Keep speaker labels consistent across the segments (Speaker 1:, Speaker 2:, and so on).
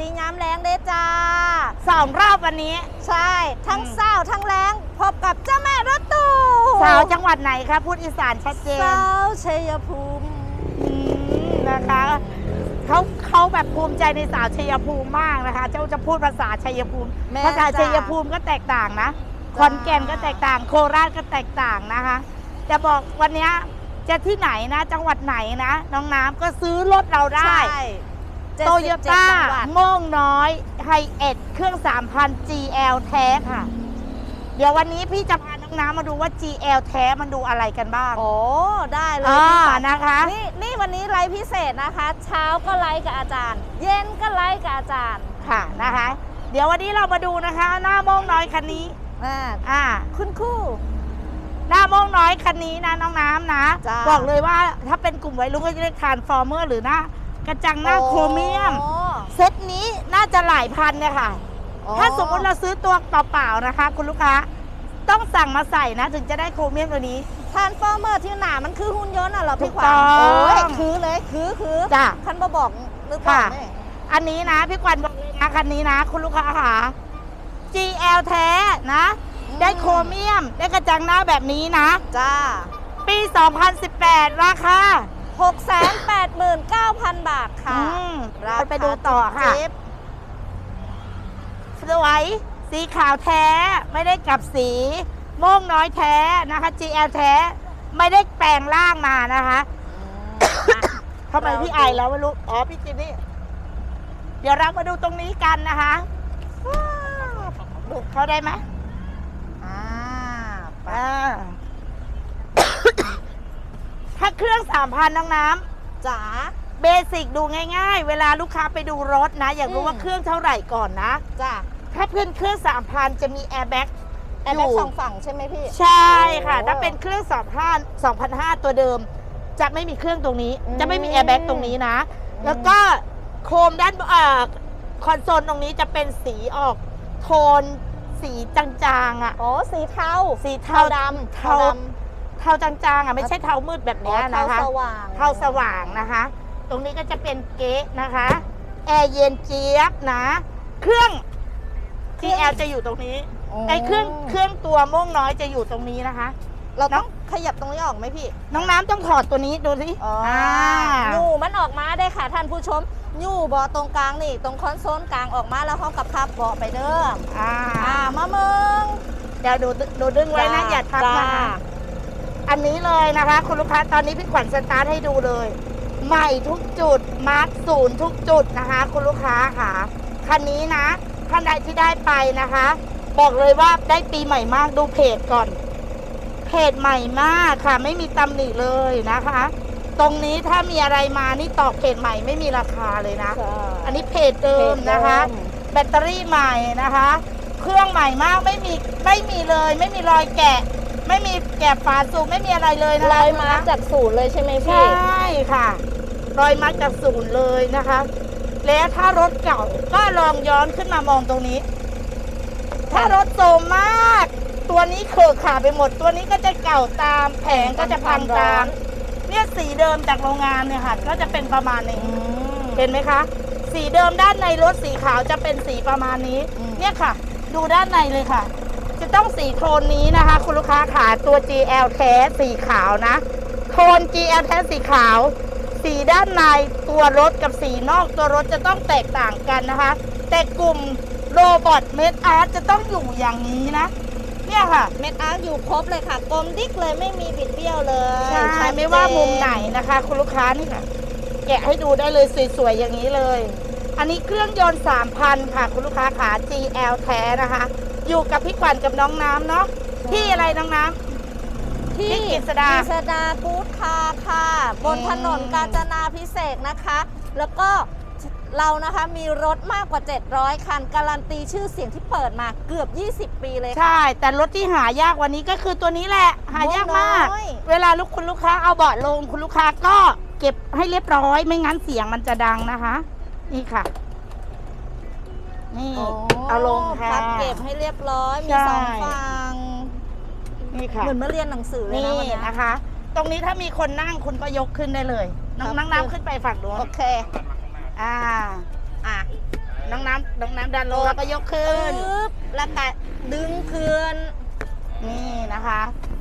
Speaker 1: ดีย้ำแรงเด้จ้า
Speaker 2: สองรอบวันนี้
Speaker 1: ใช่ ทั้ง
Speaker 2: อืม
Speaker 1: เศร้าทั้งแรงพบกับเจ้าแม่รถตู้
Speaker 2: สาวจังหวัดไหนคะพูดอีสานชัดเจน
Speaker 1: สาวชัยภูมิ
Speaker 2: อืมนะคะเขาเขาแบบภูมิใจในสาวชัยภูมิมากนะคะ เจ้าจะพูดภาษาชัยภูมิ
Speaker 1: แม่
Speaker 2: ภาษา
Speaker 1: จ้ะ
Speaker 2: ชัยภูมิก็แตกต่างนะขอนแก่นก็แตกต่าง โคราชก็แตกต่างนะคะจะบอกวันเนี้ยจะที่ไหนนะ จังหวัดไหนนะ น้องน้ำก็ซื้อรถเราได้
Speaker 1: ใช่
Speaker 2: โตโยต้า
Speaker 1: 77จังหวัด
Speaker 2: โม่งน้อยไฮเอ็ดเครื่อง 3,000 GL แท้ค่ะ เดี๋ยววันนี้พี่จะพาน้องน้ำมาดูว่า GL แท้มันดูอะไรกันบ้าง
Speaker 1: โอ้ได้เลย
Speaker 2: อ่า
Speaker 1: พี่ปัด
Speaker 2: นะคะ
Speaker 1: นี่นี่วันนี้ไลฟ์พิเศษนะคะ เช้าก็ไลฟ์กับอาจารย์ เย็นก็ไลฟ์กับอาจารย์
Speaker 2: ค่ะนะคะ เดี๋ยววันนี้เรามาดูนะคะ หน้าโม่งน้อยคันนี้
Speaker 1: อ่า
Speaker 2: อ่า
Speaker 1: คุณครู่
Speaker 2: หน้าโม่งน้อยคันนี้นะน้องน้ำนะ
Speaker 1: จ้า
Speaker 2: บอกเลยว่าถ้าเป็นกลุ่มวัยรุ่นก็จะเรียกทานฟอร์เมอร์หรือหน้า กระจังหน้าโครเมียม
Speaker 1: โอ้
Speaker 2: เซตนี้น่าจะหลายพันเนี่ยค่ะ
Speaker 1: โอ้
Speaker 2: ถ้าสมมติเราซื้อตัวเปล่าๆนะคะ คุณลูกค้าต้องสั่งมาใส่นะ ถึงจะได้โครเมียมตัวนี้
Speaker 1: ทานฟอร์เมอร์ที่หนามันคือหุ่นยนต์น่ะเหรอพี่ขวัญ
Speaker 2: ถูกต้อง
Speaker 1: โอ้ยคือเลยคือคือ
Speaker 2: จ้ะ
Speaker 1: คันมาบอกหรือเปล่า
Speaker 2: ค่ะ
Speaker 1: แม่
Speaker 2: อันนี้นะพี่ควันบอกเลยนะคันนี้นะ คุณลูกค้าค่ะ GL แท้นะ ได้โครเมียม ได้กระจังหน้าแบบนี้นะ
Speaker 1: จ้า
Speaker 2: ปี 2018 ราคา
Speaker 1: 689,000 บาทค่ะ
Speaker 2: อืมเราไปดูต่อค่ะ
Speaker 1: จิ๊บ
Speaker 2: สวย สีขาวแท้ไม่ได้กลับสีโม่งน้อยแท้นะคะ GL แท้ ไม่ได้แปลงร่างมานะคะ
Speaker 1: อืม
Speaker 2: ทำไมพี่ไอายแล้วไม่รู้ อ๋อ พี่จินนี่ เดี๋ยวเรามาดูตรงนี้กันนะคะดูเขาได้ไหม
Speaker 1: อ่าไป
Speaker 2: อ่าถ้าเครื่องสามพันน้องน้
Speaker 1: จ๋าำ
Speaker 2: เบสิกดูง่าย ๆ เวลาลูกค้าไปดูรถนะ อยากรู้
Speaker 1: อืม
Speaker 2: ว่าเครื่องเท่าไหร่ก่อนนะ
Speaker 1: จ้า
Speaker 2: ถ้าเพื่อนเครื่องสามพันจะมีแอร์แบ็ก
Speaker 1: แอร์แบ็กสองฝั่งใช่ไหมพี่
Speaker 2: ใช่ค่ะ
Speaker 1: โอ้
Speaker 2: ถ้าเป็นเครื่องสองพันสองพันห้าตัวเดิม จะไม่มีเครื่องตรงนี้
Speaker 1: อืม
Speaker 2: จะไม่มีแอร์แบ็กตรงนี้นะแล้วก็โคมด้านเอ่อคอนโซลตรงนี้จะเป็นสีออกโทนสีจางๆอะ
Speaker 1: โอ้สีเทา
Speaker 2: สีเทา
Speaker 1: ดำ
Speaker 2: เทา
Speaker 1: ด
Speaker 2: เทาจางๆอะไม่ใช่เทามืดแบบำเนี้ย
Speaker 1: เทา
Speaker 2: นะคะ
Speaker 1: สว่าง
Speaker 2: เทาสว่างนะคะ ตรงนี้ก็จะเป็นเก๊ะนะคะแอร์เย็นเจี๊ยบนะ เครื่อง GL จะอยู่ตรงนี้ไอ้เครื่องเครื่องตัวโม่วงน้อยจะอยู่ตรงนี้นะคะ
Speaker 1: เราต้องขยับตรงนี้ออกไหมพี่
Speaker 2: น้องน้ำต้องถอดตัวนี้ดูสิ
Speaker 1: อ๋ออ่ายูมันออกมาได้ค่ะท่านผู้ชมยูบอตรงกลางนี่ ตรงคอนโซลกลางออกมาแล้วห้องกับพับเบาะไปเด้อ
Speaker 2: อ่า
Speaker 1: อ่ามาเมือง
Speaker 2: เดี๋ยวดูดูดึงไว้นะ อย่าทับ
Speaker 1: จ้
Speaker 2: นะคะ อันนี้เลยนะคะ คุณลูกค้าตอนนี้พี่ขวัญสตาร์ทให้ดูเลย ใหม่ทุกจุดมาร์คศูนย์ทุกจุดนะคะ คุณลูกค้าค่ะคันนี้นะท่านใดที่ได้ไปนะคะ บอกเลยว่าได้ปีใหม่มากดูเพจก่อน เพจใหม่มากค่ะ ไม่มีตำหนิเลยนะคะ ตรงนี้ถ้ามีอะไรมานี่ตอกเพจใหม่ไม่มีราคาเลยนะ
Speaker 1: ใช่
Speaker 2: อันนี้เพจเดิมนะคะ แบตเตอรี่ใหม่นะคะ เครื่องใหม่มากไม่มีไม่มีเลย ไม่มีรอยแกะ ไม่มีแกะฝาสูบไม่มีอะไรเลยนะ
Speaker 1: ล
Speaker 2: คะ
Speaker 1: อยมาจากศูนย์เลยใช่ไหม
Speaker 2: ใช
Speaker 1: พี่่
Speaker 2: ค่ะ รอยมาจากศูนย์เลยนะคะ แล้วถ้ารถเก่าก็ลองย้อนขึ้นมามองตรงนี้ ถ้ารถโซมมาก ตัวนี้เขอะขาไปหมด ตัวนี้ก็จะเก่าตามแผงก็จะพังตาม เนี่ยสีเดิมจากโรงงานเนี่ยค่ะ ก็จะเป็นประมาณนี้ เห็นไหมคะ สีเดิมด้านในรถสีขาวจะเป็นสีประมาณนี้
Speaker 1: อืม
Speaker 2: เนี่ยค่ะ ดูด้านในเลยค่ะ จะต้องสีโทนนี้นะคะ คุณลูกค้าขาตัว GL แท้สีขาวนะ โทน GL แท้สีขาว สีด้านในตัวรถกับสีนอกตัวรถจะต้องแตกต่างกันนะคะ แต่กลุ่มโรบอทเมดอาร์ตจะต้องอยู่อย่างนี้นะ เนี่ยค่ะ
Speaker 1: เม็ดอาร์คอยู่ครบเลยค่ะกลมดิกเลยไม่มีบิดเบี้ยวเลย
Speaker 2: ใช่
Speaker 1: ชัด
Speaker 2: ไม่ว่า
Speaker 1: เจน
Speaker 2: มุมไหนนะคะ คุณลูกค้านี่ค่ะ แกะให้ดูได้เลยสวยๆอย่างนี้เลย อันนี้เครื่องยนต์3,000 ค่ะ คุณลูกค้าขา GL แท้นะคะ อยู่กับพี่ขวัญกับน้องน้ำเนาะที่อะไรน้องน้ำ
Speaker 1: ที่
Speaker 2: ที่กฤษดา
Speaker 1: กฤษดากู๊ดคาร์ค่ะ บน
Speaker 2: อืม
Speaker 1: ถนนกาญจนาพิเศษกนะคะ แล้วก็เรานะคะมีรถมากกว่า 700 คัน การันตีชื่อเสียงที่เปิดมาเกือบ 20 ปีเลยค่ะ
Speaker 2: ใช่ แต่รถที่หายากวันนี้ก็คือตัวนี้แหละ หายากมาก
Speaker 1: น้อย
Speaker 2: เวลาลูกคุณลูกค้าเอาเบาะลงคุณลูกค้าก็เก็บให้เรียบร้อย ไม่งั้นเสียงมันจะดังนะคะ นี่ค่ะ นี่
Speaker 1: โอ้
Speaker 2: เอาลงค่ะ
Speaker 1: พับเก็บให้เรียบร้อยมี
Speaker 2: ใช่
Speaker 1: สองฝั่ง
Speaker 2: นี่ค่ะ
Speaker 1: เหมือนมาเรียนหนังสือเลย
Speaker 2: นี่
Speaker 1: นะวันเนี้ย
Speaker 2: นะคะ ตรงนี้ถ้ามีคนนั่งคุณก็ยกขึ้นได้เลย น้อง
Speaker 1: ครับ
Speaker 2: นั่งน้ำขึ้นไปฝั่งนู้น
Speaker 1: โอเค
Speaker 2: อ่า
Speaker 1: อะ
Speaker 2: น้องน้ำน้องน้ำดันลงแล้วก็ยกขึ้น
Speaker 1: ปึ๊บแล้วก็ดึงคืน
Speaker 2: นี่นะคะ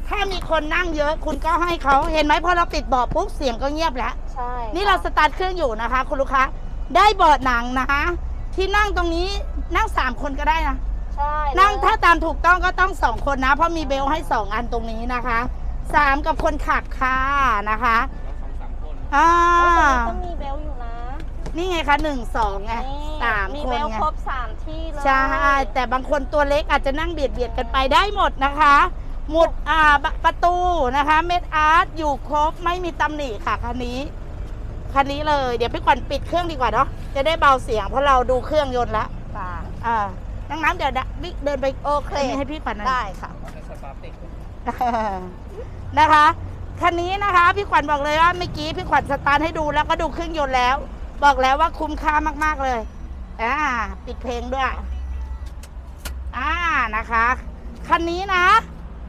Speaker 2: ถ้ามีคนนั่งเยอะคุณก็ให้เขาเห็นไหมพอเราปิดเบาะปุ๊บเสียงก็เงียบแล้ว
Speaker 1: ใช่
Speaker 2: นี่เราสตาร์ทเครื่องอยู่นะคะ คุณลูกค้า ได้เบาะหนังนะคะ ที่นั่งตรงนี้นั่งสามคนก็ได้นะ
Speaker 1: ใช่
Speaker 2: นั่งถ้าตามถูกต้องก็ต้องสองคนนะ เพราะมีเบลให้สองอันตรงนี้นะคะสามกับคนขับค่ะนะคะอ่า
Speaker 1: ก็มีเบลอยู่นะ
Speaker 2: นี่ไงคะหนึ่งสองไง
Speaker 1: นี่
Speaker 2: สาม
Speaker 1: มี
Speaker 2: คน
Speaker 1: เบล
Speaker 2: ไง
Speaker 1: ครบสามที่เลย
Speaker 2: ใช่แต่บางคนตัวเล็กอาจจะนั่งเบียดเบียดกันไปได้หมดนะคะหมุดอ่าบประตูนะคะ เม็ดอาร์ตอยู่ครบไม่มีตำหนิค่ะคันนี้ คันนี้เลย เดี๋ยวพี่ขวัญปิดเครื่องดีกว่าเนาะ จะได้เบาเสียงเพราะเราดูเครื่องยนต์แล้ว
Speaker 1: จ้ะ
Speaker 2: อ่าดังนั้นเดี๋ยวดะบิ๊กเดินไป
Speaker 1: โอเค
Speaker 2: ให้พี่ขวัญหน่อย
Speaker 1: ได้ค่ะ
Speaker 2: นะคะคันนี้นะคะพี่ขวัญบอกเลยว่าเมื่อกี้พี่ขวัญสตาร์ทให้ดูแล้วก็ดูเครื่องยนต์แล้ว บอกแล้วว่าคุ้มค่ามากๆเลยอ่าปิดเพลงด้วยอ่านะคะ คันนี้นะ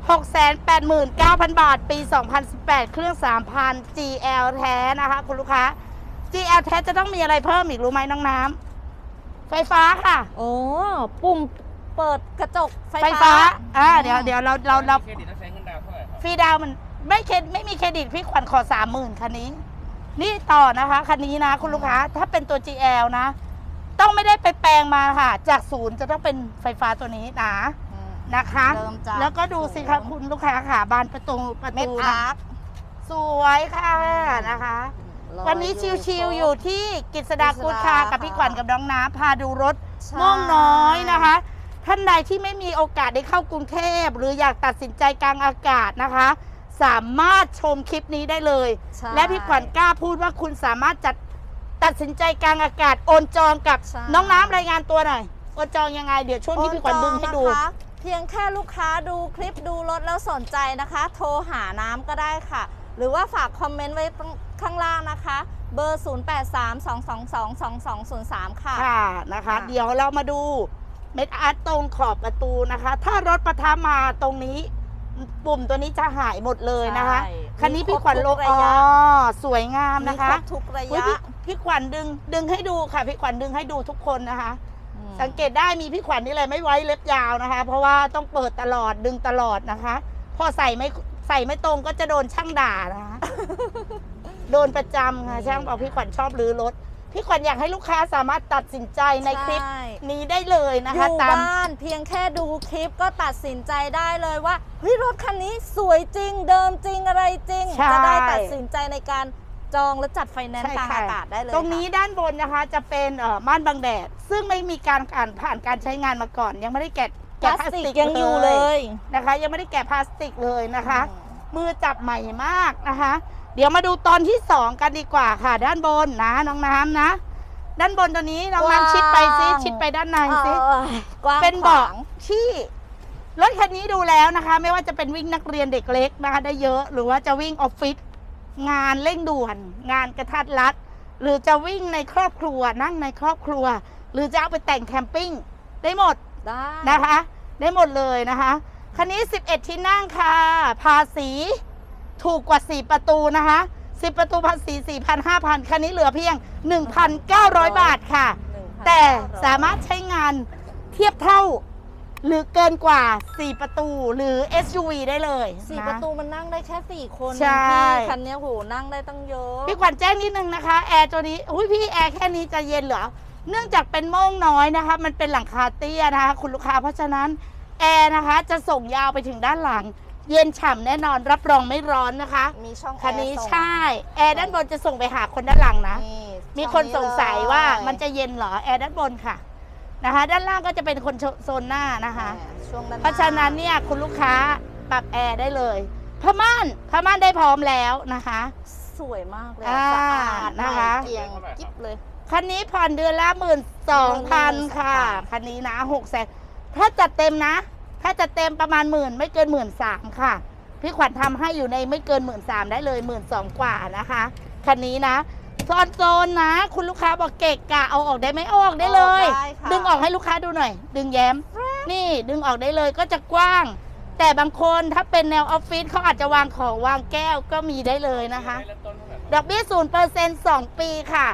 Speaker 2: 689,000 บาท ปี 2018 เครื่อง 3,000 GL แท้นะคะ คุณลูกค้า GL แท้จะต้องมีอะไรเพิ่มอีกรู้ไหมน้องน้ำไฟฟ้าค่ะ
Speaker 1: โอ้ปุ่มเปิดกระจกไฟ
Speaker 2: ไฟ
Speaker 1: ฟ้า
Speaker 2: ฟ้าอ่าเดี๋ยวเดี๋ยวเราเราเรา
Speaker 3: เครดิตแล้วใช้เงินดาวน์เท่าไหร่ครับ
Speaker 2: ฟรีดาวน์มันไม่เครดไม่มีเครดิตพี่ขวัญขอสามหมื่นคันนี้ นี่ต่อนะคะ คันนี้นะ คุณลูกค้า ถ้าเป็นตัว GL นะ ต้องไม่ได้ไปแปลงมาค่ะ จากศูนย์จะต้องเป็นไฟฟ้าตัวนี้นะ
Speaker 1: อืม
Speaker 2: นะคะ
Speaker 1: เริ่มจาก
Speaker 2: แล้วก็ดูสิคะคุณลูกค้าค่ะบานประตูประ
Speaker 1: เม็ด
Speaker 2: ตู
Speaker 1: อา
Speaker 2: นะ
Speaker 1: ร์ค
Speaker 2: สวยค่ะนะคะวันนี้ชิวๆอยู่ที่กิษดากูดคาร์กับพี่ขวัญกับน้องน้ำพาดูรถ
Speaker 1: ใช่
Speaker 2: ม่วงน้อยนะคะ ท่านใดที่ไม่มีโอกาสได้เข้ากรุงเทพ หรืออยากตัดสินใจกลางอากาศนะคะ สามารถชมคลิปนี้ได้เลย
Speaker 1: ใช่
Speaker 2: และพี่ขวัญกล้าพูดว่าคุณสามารถจัดตัดสินใจกลางอากาศโอนจองกับ
Speaker 1: ใช่
Speaker 2: น้องน้ำรายงานตัวหน่อยโอนจองยังไง เดี๋ยวช่วงที่พี่ขวัญดึงให้ดู
Speaker 1: โอนจองนะคะ เพียงแค่ลูกค้าดูคลิปดูรถแล้วสนใจนะคะ โทรหาน้ำก็ได้ค่ะ หรือว่าฝากคอมเมนต์ไว้ข้างล่างนะคะ เบอร์ 0832222203 ค่ะ
Speaker 2: ค่ะนะคะ
Speaker 1: ค่ะ
Speaker 2: เดี๋ยวเรามาดูเม็ดอาร์ตตรงขอบประตูนะคะ ถ้ารถประทับมาตรงนี้ ปุ่มตัวนี้จะหายหมดเลยนะคะ
Speaker 1: ใช่
Speaker 2: คันนี้พี่ขวัญลง
Speaker 1: มีครบทุก
Speaker 2: อ๋
Speaker 1: ระ
Speaker 2: อยะสวยงาม
Speaker 1: มี
Speaker 2: นะ
Speaker 1: คร
Speaker 2: คะ
Speaker 1: บทุกระ
Speaker 2: อุ๊ย
Speaker 1: ยะ
Speaker 2: พี่พี่ขวัญดึงดึงให้ดูค่ะ พี่ขวัญดึงให้ดูทุกคนนะคะ
Speaker 1: อืม
Speaker 2: สังเกตได้มีพี่ขวัญนี่เลยไม่ไว้เล็บยาวนะคะ เพราะว่าต้องเปิดตลอดดึงตลอดนะคะ พอใส่ไม่ใส่ไม่ตรงก็จะโดนช่างด่านะคะโดนประจำค่ะช่างบอกพี่ขวัญชอบรื้อรถพี่ขวัญอยากให้ลูกค้าสามารถตัดสินใจในคลิป
Speaker 1: ใช่
Speaker 2: นี้ได้เลยนะ
Speaker 1: อ
Speaker 2: คะ
Speaker 1: ยู่
Speaker 2: ตาม
Speaker 1: บ้านเพียงแค่ดูคลิปก็ตัดสินใจได้เลยว่าเฮ้ยรถคันนี้สวยจริงเดิมจริงอะไรจริง
Speaker 2: ใช่
Speaker 1: จะได้ตัดสินใจในการ จองและจัดไฟแนนซ์
Speaker 2: ใช่
Speaker 1: กลาง
Speaker 2: ค่ะ
Speaker 1: อากาศได้เลย
Speaker 2: ตรงนี้
Speaker 1: ค่ะ
Speaker 2: ด้านบนนะคะจะเป็นเอ่อม่านบังแดด ซึ่งไม่มีการอ่านผ่านการใช้งานมาก่อน ยังไม่ได้แกะ
Speaker 1: พ
Speaker 2: แกะ
Speaker 1: ลา
Speaker 2: พลา
Speaker 1: ส
Speaker 2: ส
Speaker 1: ติ
Speaker 2: ติ
Speaker 1: ก
Speaker 2: ก
Speaker 1: ยังอยู่เลย
Speaker 2: นะคะ ยังไม่ได้แกะพลาสติกเลยนะคะ
Speaker 1: อืม
Speaker 2: มือจับใหม่มากนะคะ เดี๋ยวมาดูตอนที่2กันดีกว่าค่ะ ด้านบนนะน้องน้ำนะ ด้านบนตัวนี้น้องน้ำชิดไปซิชิดไปด้านในซิ
Speaker 1: เออกว้าง
Speaker 2: เป็น
Speaker 1: ขวา
Speaker 2: เบาะ
Speaker 1: ง
Speaker 2: ที่รถคันนี้ดูแล้วนะคะ ไม่ว่าจะเป็นวิ่งนักเรียนเด็กเล็กนะคะได้เยอะ หรือว่าจะวิ่งออฟฟิศ งานเร่งด่วน งานกระทัดรัด หรือจะวิ่งในครอบครัวนั่งในครอบครัว หรือจะเอาไปแต่งแคมปิ้งได้หมด
Speaker 1: ได้
Speaker 2: นะคะ ได้หมดเลยนะคะคันนี้ 11 ที่นั่งค่ะ ภาษีถูกกว่า 4 ประตูนะคะ 10 ประตูภาษี4,000 5,000 คันนี้เหลือเพียง 1,900 บาทค่ะ
Speaker 1: 1,900
Speaker 2: แต่สามารถใช้งานเทียบเท่า หรือเกินกว่า 4 ประตูหรือ SUV ได้เลย
Speaker 1: สี่
Speaker 2: น
Speaker 1: ประตูมันนั่งได้แค่สี่คน
Speaker 2: ใช่
Speaker 1: พี่คันเนี้ยโหนั่งได้ตั้งเยอะ
Speaker 2: พี่ขวัญแจ้งนิดนึงนะคะ แอร์ตัวนี้ อุ้ยพี่แอร์แค่นี้จะเย็นเหรอ เนื่องจากเป็นโม่งน้อยนะคะ มันเป็นหลังคาเตี้ยนะคะ คุณลูกค้าเพราะฉะนั้นแอร์นะคะจะส่งยาวไปถึงด้านหลัง เย็นฉ่ำแน่นอนรับรองไม่ร้อนนะคะ
Speaker 1: มีช่อง
Speaker 2: คันนี้
Speaker 1: แอร์ส่ง
Speaker 2: ใช่ แอร์ด้านบนจะส่งไปหาคนด้านหลังนะ
Speaker 1: นี่
Speaker 2: มีคนสงสัยว่า
Speaker 1: ช่อง
Speaker 2: มันจะเย็นเหรอ แอร์ด้านบนค่ะ นะคะ ด้านล่างก็จะเป็นคนโซนหน้านะคะ
Speaker 1: อ่าช่วงด้านห
Speaker 2: เพราะฉะนั้นเนี่ยคุณลูกค้าปรับแอร์ได้เลยผ้าม่านผ้าม่านได้พร้อมแล้วนะคะ
Speaker 1: สวยมากเลย
Speaker 2: อ่า
Speaker 1: สะอาด
Speaker 2: นะคะ
Speaker 1: ใหม่เกลียงกิ๊บเลย
Speaker 2: คันนี้ผ่อนเดือนละหมื่นสองพัน
Speaker 1: 12,000
Speaker 2: ค่ะ
Speaker 1: ค่ะ
Speaker 2: คันนี้นะหกแสนถ้าจัดเต็มนะ ถ้าจัดเต็มประมาณหมื่นไม่เกินหมื่นสามค่ะ พี่ขวัญทำให้อยู่ในไม่เกินหมื่นสามได้เลยหมื่นสองกว่านะคะ คันนี้นะ โซนโซนนะ คุณลูกค้าบอกเกะกะเอาออกได้ไหมเอาออกได้เลย
Speaker 1: ได้ค่ะ
Speaker 2: ดึงออกให้ลูกค้าดูหน่อย ดึงแย้ม นี่ดึงออกได้เลยก็จะกว้าง แต่บางคนถ้าเป็นแนวออฟฟิศเขาอาจจะวางของวางแก้วก็มีได้เลยนะคะ
Speaker 3: เริ่มต้นเท่าไหร่ครับ
Speaker 2: ดอกเบี้ยศูนย์เปอร์เซ็นต์สองปีค่ะ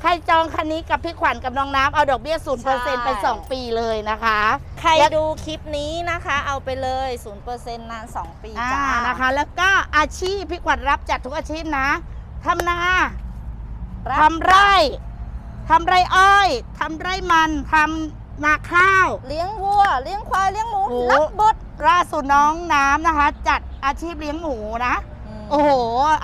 Speaker 2: ใครจองคันนี้กับพี่ขวัญกับน้องน้ำเอาดอกเบี้ยศูนย์เปอร์เซ็นต์ไป2ปีเลยนะคะ
Speaker 1: ใคร
Speaker 2: และ
Speaker 1: ดูคลิปนี้นะคะ เอาไปเลย0%นาน 2 ปี
Speaker 2: อ่า
Speaker 1: จ้า
Speaker 2: นะคะ แล้วก็อาชีพพี่ขวัญรับจัดทุกอาชีพนะทำนา
Speaker 1: รับ
Speaker 2: ทำไร่ทำไรอ้อยทำไรมันทำนาข้าว
Speaker 1: เลี้ยงวัว เลี้ยงควาย เลี้ยงหมู
Speaker 2: โอ้
Speaker 1: รับบด
Speaker 2: ล่าสุดน้องน้ำนะคะ จัดอาชีพเลี้ยงหมูนะ
Speaker 1: ม
Speaker 2: โอ้โห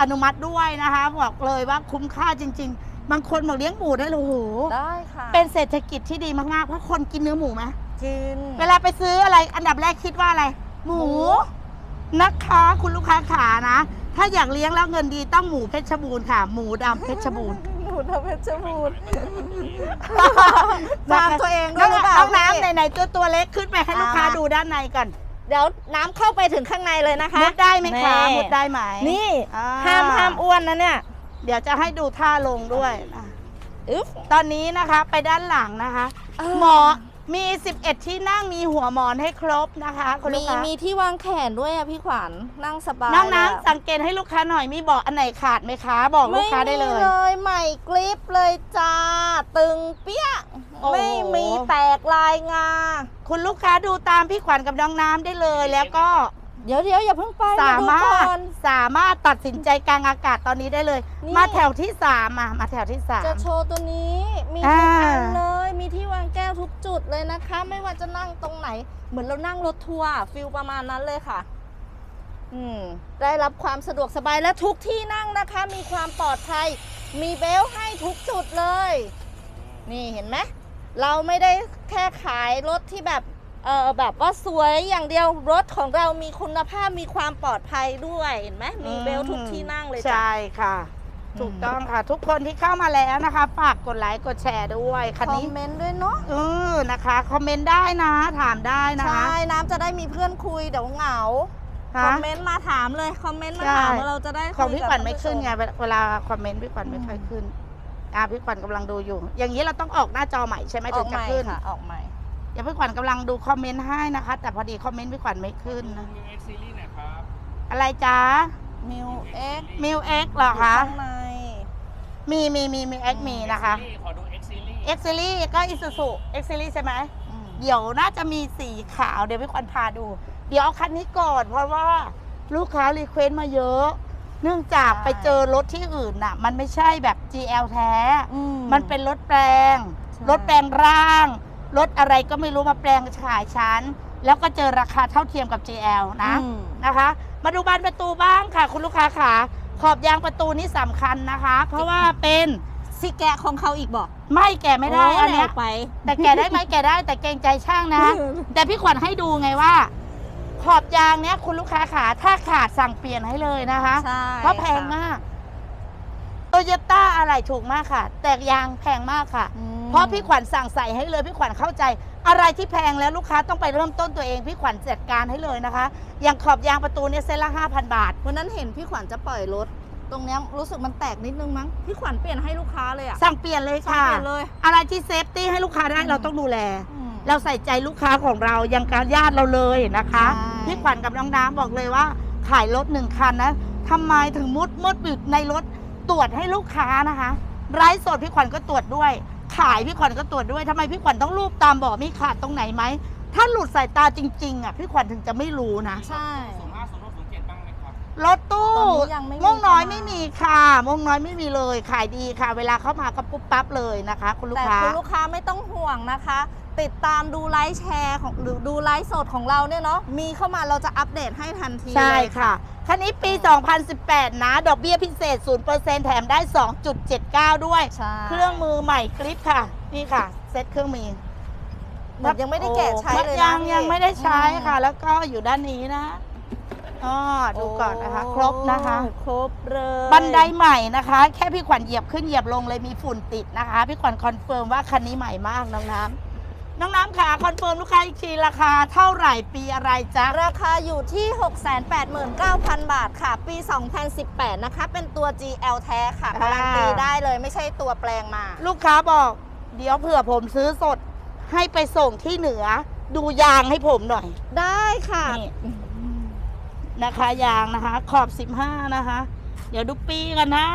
Speaker 2: อนุมัติด้วยนะคะ บอกเลยว่าคุ้มค่าจริง ๆ บางคนบอกเลี้ยงหมูได้เลยโอ้โห
Speaker 1: ได้ค่ะ
Speaker 2: เป็นเศรษฐกิจที่ดีมากๆเพราะคนกินเนื้อหมูไหม
Speaker 1: กิน
Speaker 2: เวลาไปซื้ออะไรอันดับแรกคิดว่าอะไร หมู
Speaker 1: หมู
Speaker 2: นะคะ คุณลูกค้าขานะ ถ้าอยากเลี้ยงแล้วเงินดีต้องหมูเพชรบูรณ์ค่ะ หมูดำเพชรบูรณ์
Speaker 1: หมูทำเพชรบูรณ์ตามตัวเองด้
Speaker 2: น้
Speaker 1: ว
Speaker 2: อยง
Speaker 1: หรือเปล่า
Speaker 2: น้องน้ำ
Speaker 1: พี่
Speaker 2: ไหนๆตัวตัวเล็กขึ้นไปให้ลูกค้า
Speaker 1: อ่า
Speaker 2: ดูด้านในก่อน
Speaker 1: เดี๋ยวน้ำเข้าไปถึงข้างในเลยนะคะ
Speaker 2: มุดได้ไหมคะ
Speaker 1: นี่
Speaker 2: มุดได้ไหม
Speaker 1: นี่
Speaker 2: อ่
Speaker 1: ห้ามห้ามอ้วนนะเนี่ย
Speaker 2: เดี๋ยวจะให้ดูท่าลงด้วยอะ
Speaker 1: อึ๊บ
Speaker 2: ตอนนี้นะคะไปด้านหลังนะคะ
Speaker 1: เออ
Speaker 2: หมอ มี 11 ที่นั่งมีหัวหมอนให้ครบนะคะคุณลู
Speaker 1: มี
Speaker 2: กค้า
Speaker 1: มีที่วางแขนด้วยอะพี่ขวัญนั่งสบาย
Speaker 2: น้อง
Speaker 1: เลยอะ
Speaker 2: น้ำสังเกตให้ลูกค้าหน่อยมีบอกอันไหนขาดไหมคะ บอกลูกค้าได้เลย
Speaker 1: ไม่มีเลยใหม่กริปเลยจ้า ตึงเปี้ย
Speaker 2: โอ้โห
Speaker 1: ไม่มีแตกลายงา
Speaker 2: คุณลูกค้าดูตามพี่ขวัญกับน้องน้ำได้เลย แล้วก็
Speaker 1: เดี๋ยวเดี๋ยวอย่าเพิ่งไป
Speaker 2: สามาร
Speaker 1: ดู
Speaker 2: ถ
Speaker 1: ก่อน
Speaker 2: สามารถตัดสินใจกลางอากาศตอนนี้ได้เลย
Speaker 1: นี่
Speaker 2: มาแถวที่สามมามาแถวที่สาม
Speaker 1: จะโชว์ตัวนี้ มีทุ
Speaker 2: อ่า
Speaker 1: กอันเลยมีที่วางแก้วทุกจุดเลยนะคะ ไม่ว่าจะนั่งตรงไหน เหมือนเรานั่งรถทัวร์ฟิลประมาณนั้นเลยค่ะอืมได้รับความสะดวกสบายและทุกที่นั่งนะคะ มีความปลอดภัย มีเบลต์ให้ทุกจุดเลย นี่เห็นไหมเราไม่ได้แค่ขายรถที่แบบ เออแบบว่าสวยอย่างเดียวรถของเรามีคุณภาพมีความปลอดภัยด้วยเห็นไหมมีเบลต์ทุกที่นั่งเลยจ้ะ
Speaker 2: ใช่ค่ะ ถูกต้องค่ะ ทุกคนที่เข้ามาแล้วนะคะฝากกดไลค์กดแชร์ด้วยคัน
Speaker 1: คอ
Speaker 2: นี้
Speaker 1: มเมนต์ด้วยเนาะ
Speaker 2: เออนะคะคอมเมนต์ได้นะ ถามได้นะ
Speaker 1: ใช่
Speaker 2: คะ
Speaker 1: น้ำจะได้มีเพื่อนคุยเดี๋ยวเหงาค
Speaker 2: คะ
Speaker 1: อมเมนต์มาถามเลยคอมเมนต์มา
Speaker 2: ใช่
Speaker 1: ถามว่าเราจะได้คุย
Speaker 2: ของพี่ขวัญไม่
Speaker 1: กับ
Speaker 2: ขึ้นไง
Speaker 1: ท่าผู้ช
Speaker 2: เวลาคอมเมนต์พี่ขวัญไม่ค่อยขึ้นอ่าพี่ขวัญกำลังดูอยู่ อย่างนี้เราต้องออกหน้าจอใหม่ใช่ไหม
Speaker 1: อ
Speaker 2: ถึ
Speaker 1: อก
Speaker 2: ง
Speaker 1: ให
Speaker 2: จะ
Speaker 1: ม่
Speaker 2: ขึ้น
Speaker 1: ค่ะออกใหม่
Speaker 2: เดี๋ยวพี่ขวัญกำลังดูคอมเมนต์ให้นะคะ แต่พอดีคอมเมนต์พี่ขวัญไม่ขึ้นนะ
Speaker 3: มิวเอ็กซีรีส์หน่อยครับ
Speaker 2: อะไรจ๊ะ
Speaker 1: มิวเอ็ก
Speaker 2: มิวเอ็กเหรอคะ
Speaker 1: ข้างใน
Speaker 2: มีมีมีมีเอ็กมีนะคะ
Speaker 3: ขอดูเอ็กซีรีส์
Speaker 2: เอ็กซิลี่ก็อิซูซูเอ็กซิลี่ใช่ไหม
Speaker 1: อืม
Speaker 2: เดี๋ยวน่าจะมีสีขาวเดี๋ยวพี่ขวัญพาดู เดี๋ยวเอาคันนี้ก่อนเพราะว่าลูกค้ารีเควสต์มาเยอะ เนื่องจากไปเจอรถที่อื่นน่ะ มันไม่ใช่แบบ GL แท้
Speaker 1: อื
Speaker 2: มันเป็นรถแปลง
Speaker 1: ใช่
Speaker 2: รถแปลงร่าง รถอะไรก็ไม่รู้มาแปลงขายชั้นแล้วก็เจอราคาเท่าเทียมกับ GL นะ
Speaker 1: อืม
Speaker 2: นะคะ มาดูบานประตูบ้างค่ะ คุณลูกค้าขาขอบยางประตูนี่สำคัญนะคะ เพราะว่าเป็น
Speaker 1: สิแกะของเขาอีกบอก
Speaker 2: ไม่แก่ไม่ได้
Speaker 1: โอั
Speaker 2: นเนี้ย
Speaker 1: แวไป
Speaker 2: แต่แก่ได้ไหมแก่ได้แต่เกรงใจช่างนะ แต่พี่ขวัญให้ดูไงว่า ขอบยางเนี้ยคุณลูกค้าขาถ้าขาดสั่งเปลี่ยนให้เลยนะคะ
Speaker 1: ใช่
Speaker 2: เพราะแพงมากโตโยต้าอะไรถูกมากค่ะ แต่ยางแพงมากค่ะ
Speaker 1: อืม
Speaker 2: เพราะพี่ขวัญสั่งใส่ให้เลยพี่ขวัญเข้าใจ อะไรที่แพงแล้วลูกค้าต้องไปเริ่มต้นตัวเองพี่ขวัญจัดการให้เลยนะคะ อย่างขอบยางประตูเนี่ยเส้นละ5,000 บาท
Speaker 1: วันนั้นเห็นพี่ขวัญจะปล่อยรถ ตรงเนี้ยรู้สึกมันแตกนิดนึงมั้งพี่ขวัญเปลี่ยนให้ลูกค้าเลยอะ
Speaker 2: สั่งเปลี่ยนเลย
Speaker 1: สั่ง
Speaker 2: ค่ะ
Speaker 1: เปลี่ยนเลย
Speaker 2: อะไรที่เซฟตี้ให้ลูกค้าได้เราต้องดูแล
Speaker 1: อืม
Speaker 2: เราใส่ใจลูกค้าของเรายังการญาติเราเลยนะคะ
Speaker 1: ใช่
Speaker 2: พี่ขวัญกับน้องน้ำบอกเลยว่า ขายรถหนึ่งคันนะทำไมถึงมุดมุดอยู่ในรถตรวจให้ลูกค้านะคะไร้สดพี่ขวัญก็ตรวจด้วย ขายพี่ขวัญก็ตรวจด้วยทำไมพี่ขวัญต้องรูปตามบอกมีขาดตรงไหนไหม ถ้าหลุดสายตาจริง ๆ อะ พี่ขวัญถึงจะไม่รู้นะ
Speaker 1: ใช่
Speaker 3: ศูนย์ห้าศูนย์หกศูนย์เจ็ดบ้างไหมครับ
Speaker 2: รถตู้
Speaker 1: ตอนนี้ยังไม่มี
Speaker 2: ม่วงน้อย
Speaker 1: ค่ะ
Speaker 2: ไม่มีค่ะม่วงน้อยไม่มีเลย ขายดีค่ะ เวลาเข้ามาก็ปุ๊บปั๊บเลยนะคะ คุณลูก
Speaker 1: แต่
Speaker 2: ค้า
Speaker 1: คุณลูกค้าไม่ต้องห่วงนะคะ ติดตามดูไลฟ์แชร์ของหรือดูไลฟ์สดของเราเนี่ยเนาะมีเข้ามาเราจะอัปเดตให้ทันที
Speaker 2: ใช่
Speaker 1: เลย
Speaker 2: ค่ะ คันนี้ปี 2018 นะ ดอกเบี้ยพิเศษ 0%แถมได้ 2.79 ด้วย
Speaker 1: ใช่
Speaker 2: เครื่องมือใหม่กริปค่ะ นี่ค่ะ เซ็ตเครื่องมือ
Speaker 1: เหมือนยังไม่ได้แกะใช้เลยนะ
Speaker 2: ยัง
Speaker 1: พี่
Speaker 2: ยังไม่ได้ใช้ค่ะ
Speaker 1: อืม
Speaker 2: แล้วก็อยู่ด้านนี้นะอ๋อดูก่อนนะคะ ครบนะคะ
Speaker 1: โอ้ครบเลย
Speaker 2: บันไดใหม่นะคะ แค่พี่ขวัญเหยียบขึ้นเหยียบลงเลยมีฝุ่นติดนะคะ พี่ขวัญคอนเฟิร์มว่าคันนี้ใหม่มากน้องน้ำ น้องน้ำค่ะคอนเฟิร์มลูกค้าอีกทีราคาเท่าไหร่ปีอะไรจ๊ะ
Speaker 1: ราคาอยู่ที่ 689,000 บาทค่ะ ปี 2018 นะคะ เป็นตัว GL แท้ค่ะ
Speaker 2: อ่า
Speaker 1: การันตีได้เลยไม่ใช่ตัวแปลงมา
Speaker 2: ลูกค้าบอก เดี๋ยวเผื่อผมซื้อสดให้ไปส่งที่เหนือ ดูยางให้ผมหน่อย
Speaker 1: ได้ค่ะ
Speaker 2: นี่นะคะยางนะคะ ขอบ 15 นะคะ เดี๋ยวดูปีกันนะ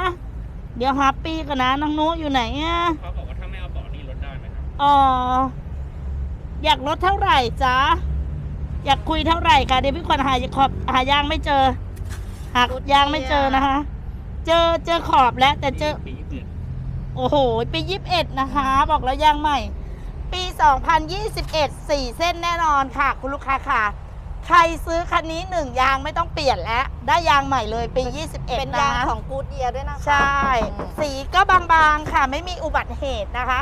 Speaker 2: เดี๋ยวฮาปี้กันนะน้องนุอยู่ไหนอะ
Speaker 3: เขาบอกว่าถ้าไม่เอาเบาะนี่ลดได้ไหมครับ
Speaker 2: อ๋อ อยากลดเท่าไหร่จ๊ะ อยากคุยเท่าไหร่คะเดี๋ยวพี่ขวัญหาขอบหายางไม่เจอ หากยางไม่เจอนะคะ เจอเจอขอบแล้ว แต่เจอ
Speaker 3: ปียี่สิบ
Speaker 2: โอ้โหปียี่สิบเอ็ดนะคะ บอกแล้วยางใหม่ ปี2021สี่เส้นแน่นอนค่ะ คุณลูกค้าค่ะ ใครซื้อคันนี้หนึ่งยางไม่ต้องเปลี่ยนแล้ว ได้ยางใหม่เลยปี21
Speaker 1: เป็น
Speaker 2: นะ
Speaker 1: ยางของกูดเยียด้วยนะคะ
Speaker 2: ใช่
Speaker 1: อืม
Speaker 2: สีก็บางๆค่ะ ไม่มีอุบัติเหตุนะคะ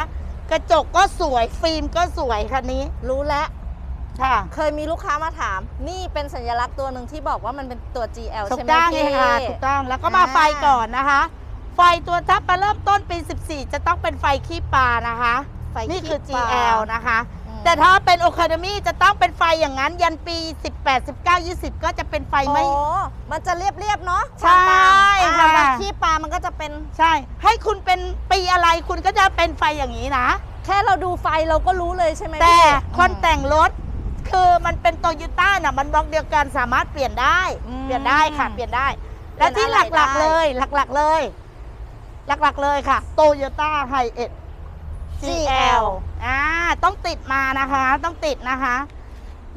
Speaker 2: กระจกก็สวยฟิล์มก็สวยคันนี้
Speaker 1: รู้แล้ว
Speaker 2: ค่ะ
Speaker 1: เคยมีลูกค้ามาถาม นี่เป็นสัญลักษณ์ตัวหนึ่งที่บอกว่ามันเป็นตัว GL
Speaker 2: ถู
Speaker 1: ใช่
Speaker 2: ก
Speaker 1: ไหม
Speaker 2: ต้อง
Speaker 1: พี่
Speaker 2: เลยค่ะถูกต้องแล้วก็มา
Speaker 1: อ่า
Speaker 2: ไฟก่อนนะคะ ไฟตัวทับมาเริ่มต้นปี 14 จะต้องเป็นไฟขี้ปลานะคะ
Speaker 1: ไฟ
Speaker 2: นี่คือ
Speaker 1: ขี้ปลา
Speaker 2: GL นะคะ
Speaker 1: อืม
Speaker 2: แต่ถ้าเป็นโอคาเดมี่จะต้องเป็นไฟอย่างนั้น ยันปี 18 19 20 ก็จะเป็นไฟไม่
Speaker 1: โอ้มันจะเรียบๆเนาะ
Speaker 2: ใช่
Speaker 1: ความต่าง
Speaker 2: ค่ะ
Speaker 1: อ่าแบบขี้ปลามันก็จะเป็น
Speaker 2: ใช่ ให้คุณเป็นปีอะไรคุณก็จะเป็นไฟอย่างนี้นะ
Speaker 1: แค่เราดูไฟเราก็รู้เลยใช่ไหม
Speaker 2: แต่
Speaker 1: พี่
Speaker 2: คนแต่งรถ คือมันเป็นโตโยต้าน่ะมันบล็อกเดียวกันสามารถเปลี่ยนได้
Speaker 1: อืม
Speaker 2: เปลี่ยนได้ค่ะ เปลี่ยนได้ และที่
Speaker 1: เปลี่ยนอะไร
Speaker 2: หลักๆ
Speaker 1: ได้
Speaker 2: เลย หลักๆเลย หลักๆเลยค่ะโตโยต้าไฮเอ็ด GL อ่าต้องติดมานะคะ ต้องติดนะคะ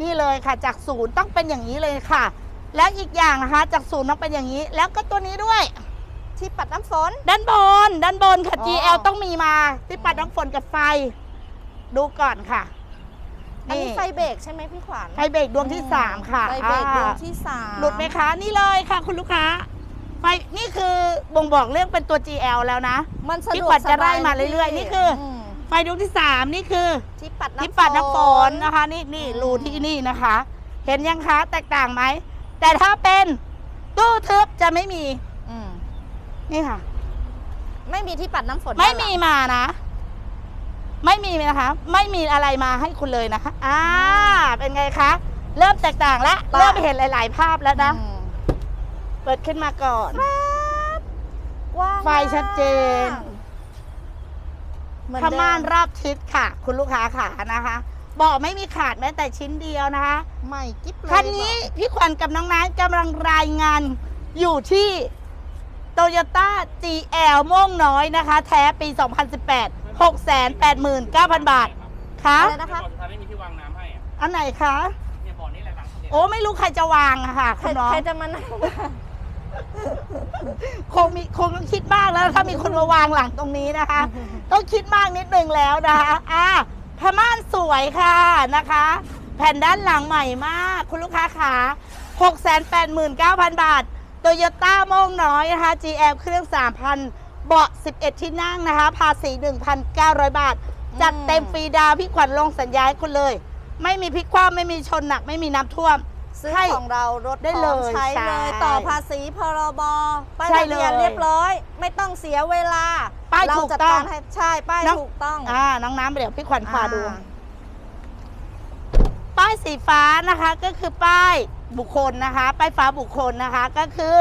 Speaker 2: นี่เลยค่ะจากศูนย์ต้องเป็นอย่างนี้เลยค่ะ แล้วอีกอย่างนะคะ จากศูนย์ต้องเป็นอย่างนี้ แล้วก็ตัวนี้ด้วย
Speaker 1: ที่ปัดน้ำฝน
Speaker 2: ด้านบน ด้านบนค่ะ
Speaker 1: อ๋อ
Speaker 2: GL ต้องมีมา ที่ปัดน้ำฝนกับไฟ ดูก่อนค่ะ
Speaker 1: อันนี้ไฟเบรกใช่ไหมพี่ขวัญ
Speaker 2: ไฟเบรกดวงที่ 3 ค่ะ
Speaker 1: ไฟเบรกดวง
Speaker 2: อ่า
Speaker 1: ที่สาม
Speaker 2: หลุดไหมคะ นี่เลยค่ะ คุณลูกค้า ไฟนี่คือบ่งบอกเรื่องเป็นตัว GL แล้วนะ
Speaker 1: มันสะ
Speaker 2: พี่
Speaker 1: ดว
Speaker 2: ขวั
Speaker 1: ก
Speaker 2: ญ
Speaker 1: ส
Speaker 2: จะ
Speaker 1: บา
Speaker 2: ไล่
Speaker 1: ย
Speaker 2: มาเรื่อยๆ นี่คือ
Speaker 1: ม
Speaker 2: ไฟดวงที่3นี่คือ
Speaker 1: ที่ปัดน้ำ
Speaker 2: ที่ปัดน้ำฝน
Speaker 1: น
Speaker 2: นะคะ นี่นี่
Speaker 1: อืม
Speaker 2: รูที่นี่นะคะ เห็นยังคะแตกต่างไหม แต่ถ้าเป็นตู้ทึบจะไม่มี
Speaker 1: อืม
Speaker 2: นี่ค่ะ
Speaker 1: ไม่มีที่ปัดน้ำฝน
Speaker 2: ไม่
Speaker 1: ด้านหลัง
Speaker 2: มีมานะ ไม่มีนะคะ ไม่มีอะไรมาให้คุณเลยนะคะ อ่า เป็นไงคะ เริ่มแตกต่างแล้ว เริ่มเห็นหลาย ๆ ภาพแล้วนะ
Speaker 1: อืม
Speaker 2: เปิดขึ้นมาก่อน
Speaker 1: กว้าง
Speaker 2: ไฟชัดเจน
Speaker 1: เหมือน
Speaker 2: ผ้า
Speaker 1: เดิ
Speaker 2: ม่านรอบทิศค่ะ คุณลูกค้าค่ะนะคะ เบาะไม่มีขาดแม้แต่ชิ้นเดียวนะคะ
Speaker 1: ใหม่กิ๊บเลย
Speaker 2: คันนี้พี่ขวัญกับน้องน้ำกำลังรายงานอยู่ที่ Toyota GL ม่วงน้อยนะคะ แท้ปี 2018 689,000 บาทคะ
Speaker 1: อะไรนะ
Speaker 3: เบาะสุดท้ายไม่มีที่วางน้ำให้อะ
Speaker 2: อันไหนคะ
Speaker 3: เนี่ยเบาะนี่แหละหลังเนี่ย
Speaker 2: โอ้ไม่รู้ใครจะวางอะค่ะ
Speaker 1: ใค
Speaker 2: คุ
Speaker 1: ร
Speaker 2: ณน้อง
Speaker 1: ใครจะมานั่ง
Speaker 2: คงมีคงต้องคิดมากแล้วถ้ามีคนมาวางหลังตรงนี้นะคะ ต้องคิดมากนิดนึงแล้วนะคะอ่าผ้าม่านสวยค่ะนะคะ แผ่นด้านหลังใหม่มาก คุณลูกค้าขา689,000 บาทโตโยต้าโม่งน้อยนะคะ GL เครื่อง 3,000 เบาะ 11 ที่นั่งนะคะ ภาษี 1,900 บาท จัดเต็มฟรีดาวน์พี่ขวัญลงสัญญาให้คุณเลย ไม่มีพลิกคว่ำไม่มีชนหนักไม่มีน้ำท่วม
Speaker 1: ซื้อ
Speaker 2: ใช่
Speaker 1: ของเรารถ
Speaker 2: ได้
Speaker 1: พร้อม
Speaker 2: เลย
Speaker 1: ใช้
Speaker 2: ใช่
Speaker 1: เลยต่อภาษีพรบป้าย
Speaker 2: ใช่
Speaker 1: ทะเบียน
Speaker 2: เลย
Speaker 1: เรียบร้อย ไม่ต้องเสียเวลา
Speaker 2: ป้าย
Speaker 1: เรา
Speaker 2: ถูก
Speaker 1: จัด
Speaker 2: ต้อง
Speaker 1: การให้ใช่ป้าย
Speaker 2: น้อง
Speaker 1: ถูกต้อง
Speaker 2: อ่าน้องน้ำเดี๋ยวพี่ขวัญพาดู
Speaker 1: อ่า
Speaker 2: ป้ายสีฟ้านะคะก็คือป้ายบุคคลนะคะ ป้ายฟ้าบุคคลนะคะก็คือ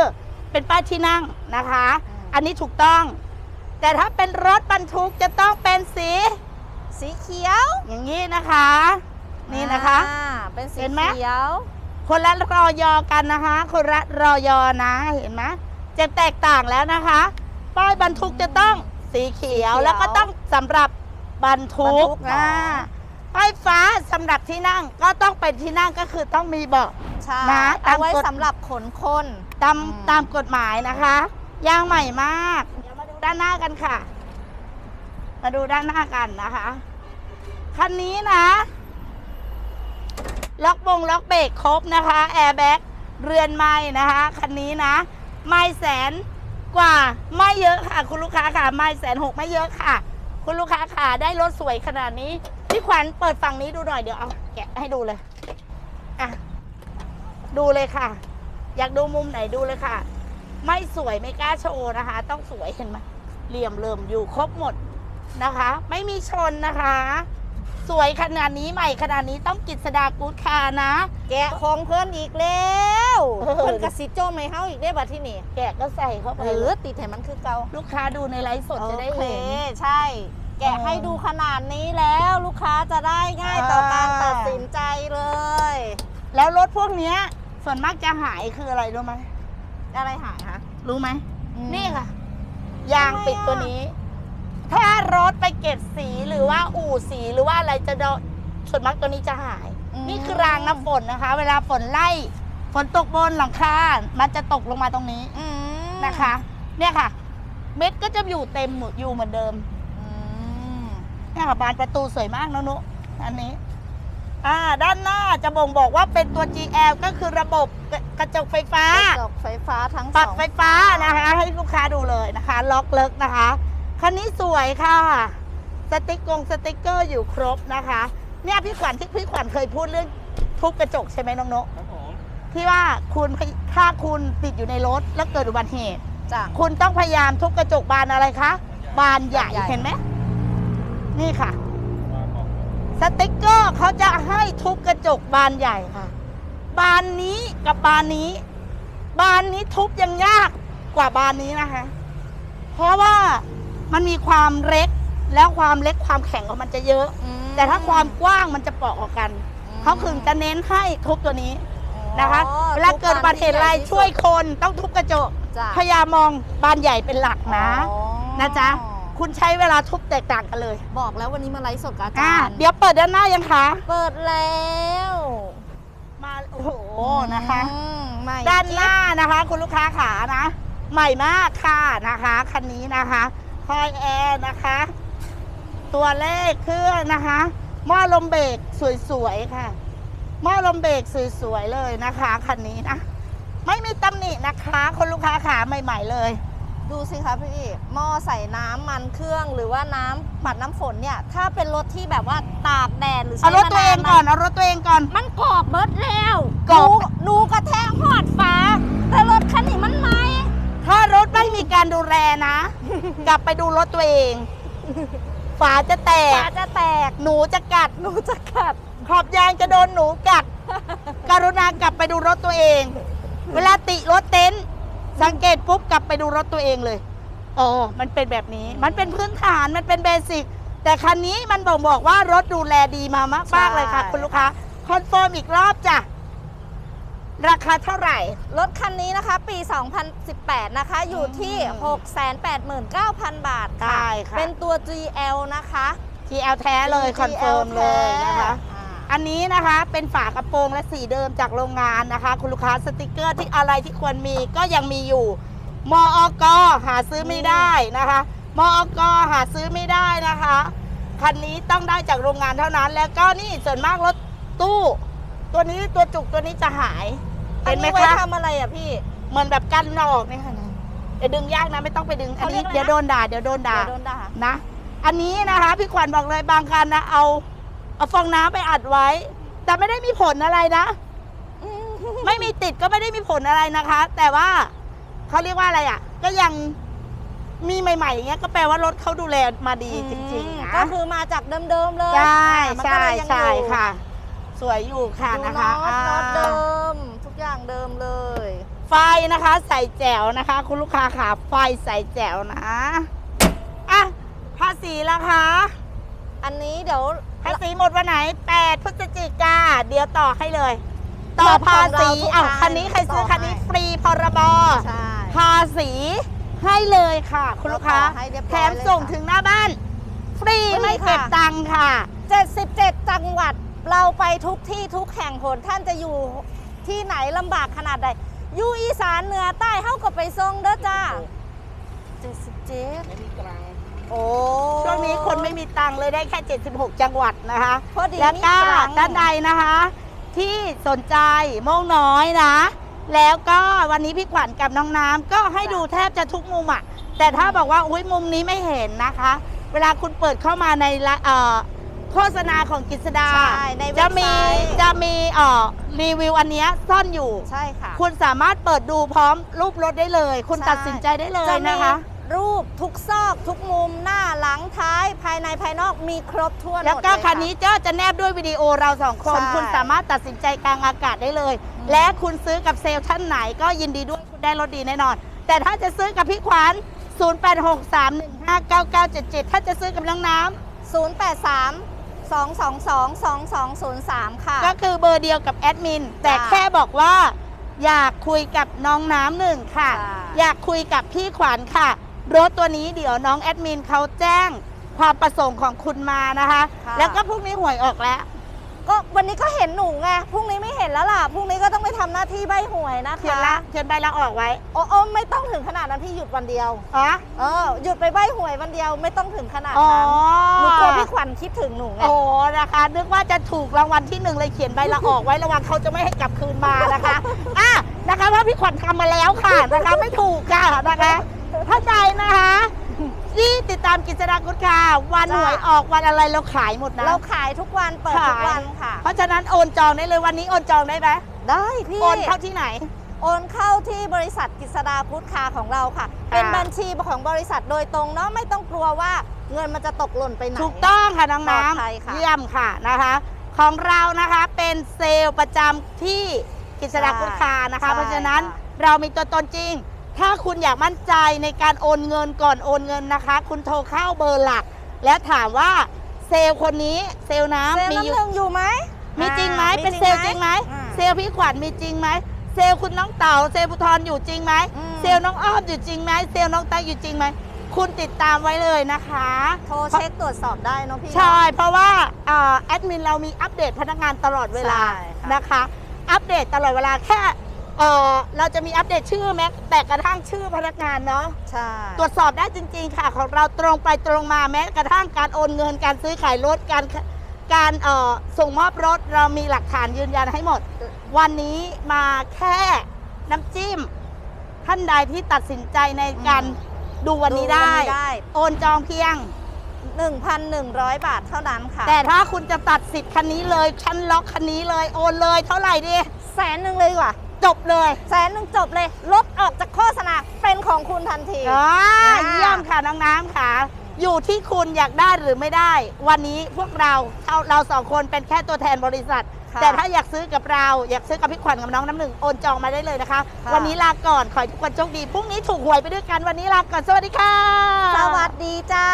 Speaker 2: เป็นป้ายที่นั่งนะคะ อันนี้ถูกต้อง แต่ถ้าเป็นรถบรรทุกจะต้องเป็นสี
Speaker 1: สีเขียว
Speaker 2: อย่างนี้นะคะ นี่นะคะ
Speaker 1: อ่าเป็นสี
Speaker 2: เห็นไหม
Speaker 1: เขียว
Speaker 2: คนละรอยอกันนะคะ คนละรอยอนะเห็นไหมจะแตกต่างแล้วนะคะ ป้ายบรรทุกจะต้องสีเขียว
Speaker 1: สีเขียว
Speaker 2: แล้วก็ต้องสำหรับบรรทุ
Speaker 1: บรร
Speaker 2: ก
Speaker 1: ทุก
Speaker 2: อ่า
Speaker 1: อ๋อ
Speaker 2: ป้ายฟ้าสำหรับที่นั่งก็ต้องเป็นที่นั่งก็คือต้องมีเบาะ
Speaker 1: ใช่
Speaker 2: นะตาม
Speaker 1: เอาไว้
Speaker 2: กฎ
Speaker 1: สำหรับขนคน
Speaker 2: ตาม
Speaker 1: อืม
Speaker 2: ตามกฎหมายนะคะยางใหม่มากเดี๋ยวมาดูด้านหน้ากันค่ะ มาดูด้านหน้ากันนะคะคันนี้นะ ล็อกบงล็อกเบรกครบนะคะแอร์แบ็กเรือนไม้นะคะคันนี้นะไม่แสนกว่าไม่เยอะค่ะ คุณลูกค้าค่ะไม่แสนหกไม่เยอะค่ะ คุณลูกค้าค่ะได้รถสวยขนาดนี้พี่ขวัญเปิดฝั่งนี้ดูหน่อยเดี๋ยวเอาแกะให้ดูเลยอะดูเลยค่ะ อยากดูมุมไหนดูเลยค่ะ ไม่สวยไม่กล้าโชว์นะคะ ต้องสวยเห็นไหมเหลี่ยมเริ่มอยู่ครบหมดนะคะ ไม่มีชนนะคะ สวยขนาดนี้ใหม่ขนาดนี้ต้องกิจสดากูดคาร์นะ
Speaker 1: แกะของเพื่อนอีกแล้ว
Speaker 2: เออ
Speaker 1: เพื่อนกระสิโจมให้เฮาอีกได้บัดที่นี่
Speaker 2: แกะก็ใส่เข้าไป
Speaker 1: เออติดให้มันคือเก่า
Speaker 2: ลูกค้าดูในไลฟ์สดจะได้
Speaker 1: โอค
Speaker 2: เห็น
Speaker 1: ใช่ แกะ
Speaker 2: เออ
Speaker 1: ให้ดูขนาดนี้แล้วลูกค้าจะได้ง่ายต่อการ
Speaker 2: อ่า
Speaker 1: ตัดสินใจเลย
Speaker 2: แล้วรถพวกเนี้ยส่วนมากจะหายคืออะไรรู้ไหม
Speaker 1: อะไรหายคะ
Speaker 2: รู้ไหม
Speaker 1: อืม
Speaker 2: นี่ค่ะ ยางปิดตัวนี้ ถ้ารถไปเก็บสีหรือว่าอู่สีหรือว่าอะไรจะโดนส่วนมากตัวนี้จะหาย
Speaker 1: อืม
Speaker 2: นี่คือรางน้ำฝนนะคะ เวลาฝนไล่ฝนตกบนหลังคา มันจะตกลงมาตรงนี้
Speaker 1: อืม
Speaker 2: นะคะ เนี่ยค่ะ เม็ดก็จะอยู่เต็มหมดอยู่เหมือนเดิม
Speaker 1: อืม
Speaker 2: เนี่ยค่ะบานประตูสวยมากนะนุอันนี้ อ่า ด้านหน้าจะบ่งบอกว่าเป็นตัว GL ก็คือระบบกระกระจกไฟฟ้า
Speaker 1: กระจกไฟฟ้าทั้ง
Speaker 2: ปรับ
Speaker 1: สอง
Speaker 2: ไฟฟ้านะคะ ให้ลูกค้าดูเลยนะคะ ล็อกเลิกนะคะ คันนี้สวยค่ะ สติกกงสติกเกอร์อยู่ครบนะคะ เนี่ยพี่ขวัญที่พี่ขวัญเคยพูดเรื่องทุบกระจกใช่ไหมน้องนก
Speaker 3: ครับผม
Speaker 2: ที่ว่าคุณถ้าคุณติดอยู่ในรถแล้วเกิดอุบัติเหตุ
Speaker 1: จ้ะ
Speaker 2: คุณต้องพยายามทุบกระจกบานอะไรคะ บานใหญ่
Speaker 1: บานใหญ่
Speaker 2: เห็นไหมนี่ค่ะ
Speaker 3: ว่าบอก
Speaker 2: สติกเกอร์เขาจะให้ทุบกระจกบานใหญ่ค่ะ บานนี้กับบานนี้ บานนี้ทุบยังยากกว่าบานนี้นะคะ เพราะว่า มันมีความเล็กแล้วความเล็กความแข็งของมันจะเยอะ
Speaker 1: อืม
Speaker 2: แต่ถ้าความกว้างมันจะเปราะออกกัน
Speaker 1: อืม
Speaker 2: เขาถึงจะเน้นให้ทุบตัวนี้
Speaker 1: อ๋อ
Speaker 2: นะคะเวลาเกิดอุบัติเหตุอะไร
Speaker 1: ทุกบานที่
Speaker 2: ช่วย
Speaker 1: ใหญ่ที่สุด
Speaker 2: คนต้องทุบกระจก
Speaker 1: จ้ะ
Speaker 2: พยายามมองบานใหญ่เป็นหลักนะ
Speaker 1: อ๋อ
Speaker 2: นะจ๊ะ คุณใช้เวลาทุบแตกต่างกันเลย
Speaker 1: บอกแล้ววันนี้มาไลฟ์สดกับอา
Speaker 2: อ่า
Speaker 1: จารย์
Speaker 2: เดี๋ยวเปิดด้านหน้ายังคะ
Speaker 1: เปิดแล้ว
Speaker 2: มาโอ้โหนะคะ
Speaker 1: อืมใหม่
Speaker 2: ด้านหน้านะคะ คุณลูกค้าขานะ ใหม่มากค่ะนะคะคันนี้นะคะ คอยแอร์นะคะ ตัวเลขเครื่องนะคะหม้อลมเบรกสวยๆค่ะหม้อลมเบรกสวยๆเลยนะคะคันนี้นะไม่มีตำหนินะคะคุณลูกค้าขาใหม่ ๆ เลย
Speaker 1: ดูสิคะพี่หม้อใส่น้ำมันเครื่องหรือว่าน้ำปัดน้ำฝนเนี่ย ถ้าเป็นรถที่แบบว่าตากแดดหรือ
Speaker 2: เอา
Speaker 1: ใช้
Speaker 2: รถตัวเอง
Speaker 1: มาา
Speaker 2: ก่อนเอารถตัวเองก่อน
Speaker 1: มันกรอบเบิดแล้ว
Speaker 2: กรอบ
Speaker 1: หนูหนูกระแทกหอดฟ้าแต่รถคันนี้มันไหม
Speaker 2: ถ้ารถไม่มีการดูแลนะ กลับไปดูรถตัวเอง ฝาจะแต
Speaker 1: ฝากจะแตก
Speaker 2: หนูจะกัด
Speaker 1: หนูจะกัด
Speaker 2: ขอบยางจะโดนหนูกัด กรุณากลับไปดูรถตัวเอง เวลาติรถเต็นท์สังเกตปุ๊บกลับไปดูรถตัวเองเลยอ๋อมันเป็นแบบนี้ มันเป็นพื้นฐาน มันเป็นเบสิก แต่คันนี้มันบอกบอกว่ารถดูแลดีมามากมากๆเลยค่ะ คุณลูกค้า คอนเฟิร์มอีกรอบจ้ะ ราคาเท่าไหร่
Speaker 1: รถคันนี้นะคะ ปี 2018 นะคะ อยู่ที่ 689,000 บาทค่ะ
Speaker 2: ใช่ค่ะ
Speaker 1: เป็นตัว GL นะคะ
Speaker 2: GL แท้เลยคอนเฟิร์มเลยนะคะ
Speaker 1: อ่า
Speaker 2: อันนี้นะคะเป็นฝากระโปรงและสีเดิมจากโรงงานนะคะ คุณลูกค้าสติกเกอร์ที่อะไรที่ควรมีก็ยังมีอยู่ มอกหาซื้อไม่ได้นะคะมอกหาซื้อไม่ได้นะคะคันนี้ต้องได้จากโรงงานเท่านั้น แล้วก็นี่ส่วนมากรถตู้ ตัวนี้ตัวจุกตัวนี้จะหาย
Speaker 1: อั
Speaker 2: เห็
Speaker 1: น
Speaker 2: นไหม
Speaker 1: นี้ไว้
Speaker 2: คะ
Speaker 1: ทำอะไรอะพี่
Speaker 2: เหมือนแบบกันออกนี่ค่ะนะเดี๋ยวดึงยากนะไม่ต้องไปดึง อัน
Speaker 1: เขาเรี
Speaker 2: นี้
Speaker 1: ยกอะไรนะ
Speaker 2: เดี๋ยวโดนด่าเดี๋ยวโดนด่า
Speaker 1: เดี๋ยวโดนด่า
Speaker 2: นะ อันนี้นะคะ พี่ขวัญบอกเลยบางคันนะเอาเอาฟองน้ำไปอัดไว้ แต่ไม่ได้มีผลอะไรนะไม่มีติดก็ไม่ได้มีผลอะไรนะคะ แต่ว่าเขาเรียกว่าอะไรอะ ก็ยังมีใหม่ๆอย่างเงี้ยก็แปลว่ารถเขาดูแลมาดีจริงๆนะ
Speaker 1: ก็คือมาจากเดิมๆเลย
Speaker 2: ใช่
Speaker 1: อ่ามันก็
Speaker 2: ใช่
Speaker 1: เลยยัง
Speaker 2: ใช่
Speaker 1: อยู่
Speaker 2: ค่ะ สวยอยู่ค่ะ
Speaker 1: ดู
Speaker 2: นะคะ
Speaker 1: น็อตน็อต
Speaker 2: อ่า
Speaker 1: เดิมทุ กอย่างเดิมเลย
Speaker 2: ไฟนะคะ ใส่แจ๋วนะคะ คุณลูกค้าค่ะ ไฟใส่แจ๋วนะอะภาษีราคา
Speaker 1: อันนี้เดี๋ยว
Speaker 2: ภาษีหมดวันไหน 8 พฤศจิกาเดี๋ยวต่อให้เลย ต่อ
Speaker 1: รถของ
Speaker 2: ภาษี
Speaker 1: เราทุก
Speaker 2: อ้าว
Speaker 1: คัน
Speaker 2: คันนี้ใครซื้อ
Speaker 1: ต่อ
Speaker 2: คันนี้
Speaker 1: ให้
Speaker 2: ฟรีพรบ
Speaker 1: ใช่
Speaker 2: ภาษีให้เลยค่ะ คุณลูกค้า
Speaker 1: เราต่อให้เรียบร้อย
Speaker 2: แถมส่ง
Speaker 1: เลยค่ะ
Speaker 2: ถึงหน้าบ้าน ฟรี
Speaker 1: ฟรี
Speaker 2: ไม่เก็บ
Speaker 1: ค่ะ
Speaker 2: ตังค์ค่ะ
Speaker 1: 77 จังหวัดเราไปทุกที่ทุกแห่งหนท่านจะอยู่ ที่ไหนลำบากขนาดใดอยู่อีสานเหนือใต้เฮาก็ไปส่งเด้อจ้า77
Speaker 3: ไม่มีกลาง
Speaker 1: โอ้
Speaker 2: ช่วงนี้คนไม่มีตังค์เลยได้แค่ 76 จังหวัดนะคะ
Speaker 1: พอดี
Speaker 2: แล้วก็
Speaker 1: มีครั้ง
Speaker 2: ด้านใดนะคะ ที่สนใจโม่งน้อยนะ แล้วก็วันนี้พี่ขวัญกับน้องน้ำก็ให้ดูแทบจะทุกมุมอะแต่ถ้าบอกว่าอุ้ยมุมนี้ไม่เห็นนะคะ เวลาคุณเปิดเข้ามาในละเอ่อ โฆษณาของกิษดา
Speaker 1: ใช่ในเว็
Speaker 2: จะ
Speaker 1: บไซ
Speaker 2: มี
Speaker 1: ต์
Speaker 2: จะมีเอ่อรีวิวอันเนี้ยซ่อนอยู่
Speaker 1: ใช่ค่ะ
Speaker 2: คุณสามารถเปิดดูพร้อมรูปรถได้เลย คุณ
Speaker 1: ใช่
Speaker 2: ตัดสินใจได้เลย
Speaker 1: จะมี
Speaker 2: นะคะ
Speaker 1: รูปทุกซอกทุกมุมหน้าหลังท้ายภายในภายนอกมีครบถ้วน
Speaker 2: แล้ว
Speaker 1: หมด
Speaker 2: ก็
Speaker 1: เย
Speaker 2: คันนี้เจ้าจะแนบด้วยวิดีโอเราสองคน
Speaker 1: ใช่
Speaker 2: คุณสามารถตัดสินใจกลางอากาศได้เลย
Speaker 1: อืมและ
Speaker 2: และคุณซื้อกับเซลล์ท่านไหนก็ยินดีด้วยคุณได้รถดีแน่นอน แต่ถ้าจะซื้อกับพี่ขวัญ0863159977 ถ้าจะซื้อกับน้องน้
Speaker 1: 083 222 2203 ค่ะำ
Speaker 2: ก็คือเบอร์เดียวกับแอดมิน แต่
Speaker 1: จ้า
Speaker 2: แค่บอกว่า อยากคุยกับน้องน้ำหนึ่งค่ะ
Speaker 1: จ้า
Speaker 2: อยากคุยกับพี่ขวัญค่ะ รถตัวนี้เดี๋ยวน้องแอดมินเขาแจ้งความประสงค์ของคุณมานะคะ
Speaker 1: ค่ะ
Speaker 2: แล้วก็พรุ่งนี้หวยออกแล้ว
Speaker 1: ก็วันนี้ก็เห็นหนูไงพรุ่งนี้ไม่เห็นแล้วล่ะพรุ่งนี้ก็ต้องไปทำหน้าที่ใบหวยนะคะ
Speaker 2: เขียนละเขียนใบละออกไว้
Speaker 1: โอ้โอ้ไม่ต้องถึงขนาดนั้นพี่หยุดวันเดียว
Speaker 2: อ๋อ
Speaker 1: เออหยุดไปใบหวยวันเดียวไม่ต้องถึงขนาด
Speaker 2: อ๋อ
Speaker 1: นั้นหนูกลัวพี่ขวัญคิดถึงหนูไง
Speaker 2: โอ้นะคะ นึกว่าจะถูกรางวัลที่หนึ่งเลยเขียนใบละออกไว้ระวังเขาจะไม่ให้กลับคืนมานะคะอะนะคะเพราะพี่ขวัญทำมาแล้วค่ะนะคะ ไม่ถูกค่ะนะคะเข้าใจนะคะ ที่ติดตามกิจดากุศค่ะ วัน
Speaker 1: จ้ะ
Speaker 2: หวยออกวันอะไรเราขายหมดนะ
Speaker 1: เราขายทุกวันเปิดทุก
Speaker 2: ขาย
Speaker 1: วันค่ะ
Speaker 2: เพราะฉะนั้นโอนจองได้เลยวันนี้โอนจองได้ไหม
Speaker 1: ได้พี่
Speaker 2: โอนเข้าที่ไหน
Speaker 1: โอนเข้าที่บริษัทกิษดาพุทธคาของเราค่ะ เป็นบัญชีของบริษัทโดยตรงเนาะไม่ต้องกลัวว่าเงินมันจะตกหล่นไปไหน
Speaker 2: ถูกต้องค่ะน้อง
Speaker 1: ปลอ
Speaker 2: น้
Speaker 1: ดภัยค่ะำ
Speaker 2: เยี่ยมค่ะนะคะ ของเรานะคะเป็นเซลล์ประจำที่กิจดากุศคานะคะ
Speaker 1: ใช่
Speaker 2: เพราะฉะนั้น
Speaker 1: ค่ะ
Speaker 2: เรามีตัวตนจริง ถ้าคุณอยากมั่นใจในการโอนเงินก่อนโอนเงินนะคะ คุณโทรเข้าเบอร์หลัก แล้วถามว่าเซลล์คนนี้เซลล์น้ำ
Speaker 1: เซลล์
Speaker 2: มี
Speaker 1: น้ำ
Speaker 2: อยู่
Speaker 1: หนึ่งอยู่ไหม
Speaker 2: มีจริงไหม
Speaker 1: อ่า
Speaker 2: เป็นเซลล์จริงไหม
Speaker 1: อ่า
Speaker 2: เซลล์พี่ขวัญมีจริงไหมเซลล์คุณน้องเต่าเซลล์พุทรอยู่จริงไหม
Speaker 1: อืม
Speaker 2: เซลล์น้องอ้อมอยู่จริงไหมเซลล์น้องตาอยู่จริงไหมคุณติดตามไว้เลยนะคะ
Speaker 1: โทรเช็คตรวจสอบได้เนาะพี่
Speaker 2: ใช่ เพราะว่าอ่าแอดมินเรามีอัปเดตพนักงานตลอดเวลา
Speaker 1: ใช่ค่ะ
Speaker 2: นะคะ อัปเดตตลอดเวลาแค่ เอ่อเราจะมีอัปเดตชื่อแม้แต่กระทั่งชื่อพนักงานเนาะ
Speaker 1: ใช่
Speaker 2: ตรวจสอบได้จริง ๆ ค่ะ ของเราตรงไปตรงมาแม้กระทั่งการโอนเงินการซื้อขายรถการการเอ่อส่งมอบรถเรามีหลักฐานยืนยันให้หมด วันนี้มาแค่น้ำจิ้ม ท่านใดที่ตัดสินใจในการดูวันนี้ได้
Speaker 1: ได้
Speaker 2: โอนจองเพียง
Speaker 1: 1,100 บาทเท่านั้นค่ะ
Speaker 2: แต่ถ้าคุณจะตัดสิทธิ์คันนี้เลย ชั้นล็อกคันนี้เลย โอนเลยเท่าไหร่ดี
Speaker 1: แสนหนึ่งเลยดีกว่า
Speaker 2: จบเลย
Speaker 1: แสนหนึ่งจบเลยลดออกจากโฆษณาเป็นของคุณทันที
Speaker 2: อ่า
Speaker 1: อ่า
Speaker 2: เยี่ยมค่ะน้องน้ำค่ะ อยู่ที่คุณอยากได้หรือไม่ได้ วันนี้พวกเราเราเราสองคนเป็นแค่ตัวแทนบริษัท
Speaker 1: ค่ะ
Speaker 2: แต่ถ้าอยากซื้อกับเราอยากซื้อกับพี่ขวัญกับน้องน้ำหนึ่งโอนจองมาได้เลยนะคะ
Speaker 1: ค่ะ
Speaker 2: วันนี้ลาก่อนขอให้ทุกคนโชคดีพรุ่งนี้ถูกหวยไปด้วยกันวันนี้ลาก่อนสวัสดีค่ะ
Speaker 1: สวัสดีจ้า